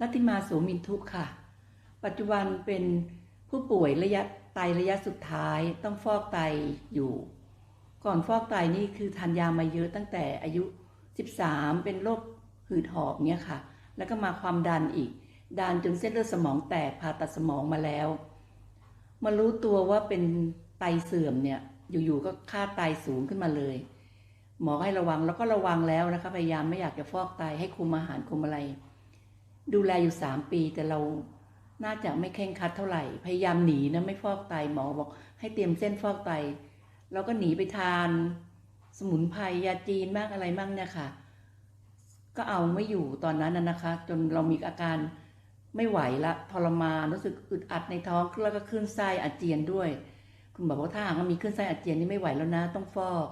รัติมาโสมินทุค่ะ ปัจจุบันเป็นผู้ป่วยระยะไตระยะสุดท้ายต้องฟอกไตอยู่ ก่อนฟอกไตนี่คือทานยามาเยอะตั้งแต่อายุ 13 เป็นโรคหืดหอบเนี่ยค่ะ แล้วก็มาความดันอีก ดันจนเส้นเลือดสมองแตกผ่าตัดสมองมาแล้ว มารู้ตัวว่าเป็นไตเสื่อมเนี่ยอยู่ๆก็ค่าไตสูงขึ้นมาเลย หมอให้ระวังแล้วก็ระวังแล้วนะคะพยายามไม่อยากจะฟอกไตให้คุมอาหารคุมอะไร ดูแลอยู่สามปีแต่เราน่าจะไม่เคร่งคัดเท่าไหร่ พยายามหนีนะไม่ฟอกไตหมอบอก ให้เตรียมเส้นฟอกไตเราก็หนีไปทาน สมุนไพรยาจีนมากอะไรมากเนี่ยค่ะ ก็เอาไม่อยู่ตอนนั้นนะคะ จนเรามีอาการไม่ไหวละทรมานรู้สึกอึดอัดในท้องแล้วก็ขึ้นไส้อาเจียนด้วย คุณบอกว่าถ้าหากมีขึ้นไส้อาเจียนนี่ไม่ไหวแล้วนะ ต้องฟอก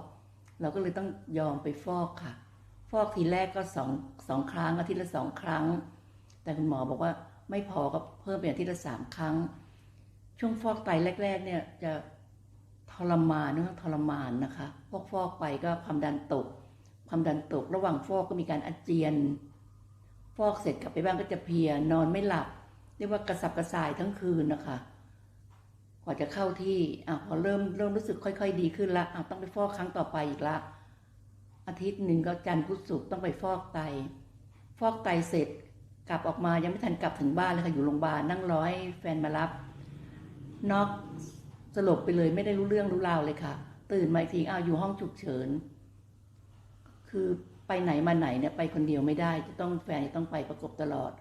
เราก็เลยต้องยอมไปฟอกค่ะ ฟอกทีแรกก็สองสองครั้งอาทิตย์ละสองครั้ง แต่คุณหมอบอกว่าไม่พอก็เพิ่มเป็นอาทิตย์ละสามครั้ง ช่วงฟอกไตแรก ๆ เนี่ยจะทรมานเนื้อทรมานนะคะฟอกฟอกไปก็ความดันตก ความดันตก ระหว่างฟอกก็มีการอาเจียน ฟอกเสร็จกลับไปบ้านก็จะเพลียนอนไม่หลับ เรียกว่ากระสับกระส่ายทั้งคืนนะคะกว่าจะเข้าที่อะพอเริ่มเริ่มรู้สึกค่อย ๆ ดีขึ้นละอะต้องไปฟอกครั้งต่อไปอีกละ อาทิตย์หนึ่งก็จันทร์พุธศุกร์ต้องไปฟอกไต ฟอกไตเสร็จ กลับออกมายังไม่ทันกลับถึงบ้านเลยค่ะอยู่โรงพยาบาลนั่งรอให้แฟนมารับน็อกสลบไปเลยไม่ได้รู้เรื่องรู้ราวเลยค่ะ ตื่นมาอีกทีอ้าวอยู่ห้องฉุกเฉิน คือไปไหนมาไหนเนี่ยไปคนเดียวไม่ได้จะต้องแฟนจะต้องไปประกบตลอด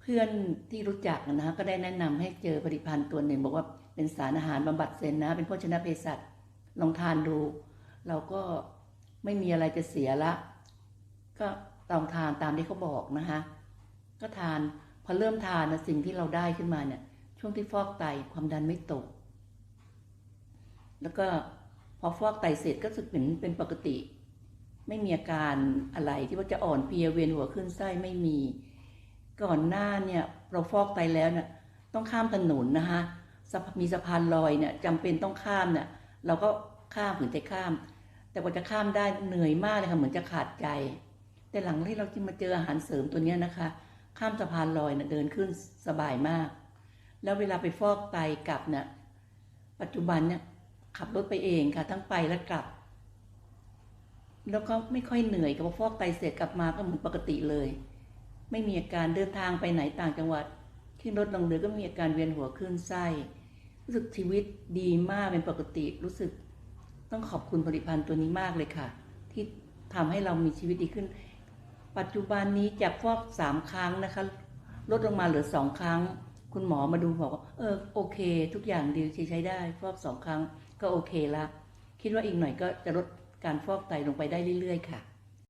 เพื่อนที่รู้จักนะฮะก็ได้แนะนำให้เจอผลิตภัณฑ์ตัวหนึ่ง บอกว่าเป็นสารอาหารบำบัดเซนนะ เป็นโภชนะเภสัชลองทานดู เราก็ไม่มีอะไรจะเสียละ ก็ลองทานตามที่เขาบอกนะคะ ก็ทาน พอเริ่มทานนะสิ่งที่เราได้ขึ้นมาเนี่ย ช่วงที่ฟอกไตความดันไม่ตก แล้วก็พอฟอกไตเสร็จก็สึกเป็นเป็นปกติ ไม่มีอาการอะไรที่ว่าจะอ่อนเพลียเวียนหัวขึ้นไส้ไม่มี ก่อนหน้าเนี่ยเราฟอกไตแล้วเนี่ยต้องข้ามถนนนะคะมีสะพานลอยเนี่ยจำเป็นต้องข้ามเนี่ยเราก็ข้ามถึงจะข้าม แต่กว่าจะข้ามได้เหนื่อยมากเลยค่ะเหมือนจะขาดใจ แต่หลังที่เราที่มาเจออาหารเสริมตัวเนี้ยนะคะ ข้ามสะพานลอยเนี่ยเดินขึ้นสบายมาก แล้วเวลาไปฟอกไตกลับเนี่ยปัจจุบันเนี่ยขับรถไปเองค่ะ ทั้งไปและกลับ แล้วก็ไม่ค่อยเหนื่อยกับฟอกไตเสร็จกลับมาก็เหมือนปกติเลย ไม่มีอาการเดินทางไปไหนต่างจังหวัด ขึ้นรถลงเรือก็มีอาการเวียนหัวคลื่นไส้รู้สึกชีวิตดีมากเป็นปกติรู้สึกต้องขอบคุณผลิตภัณฑ์ตัวนี้มากเลยค่ะ ที่ทำให้เรามีชีวิตดีขึ้น ปัจจุบันนี้จากฟอกสามครั้งนะคะ ลดลงมาเหลือสองครั้ง คุณหมอมาดูบอกว่าเออโอเค ทุกอย่างดีใช้ได้ฟอกสองครั้งก็โอเคละคิดว่าอีกหน่อยก็จะลดการฟอกไตลงไปได้เรื่อย ๆ ค่ะ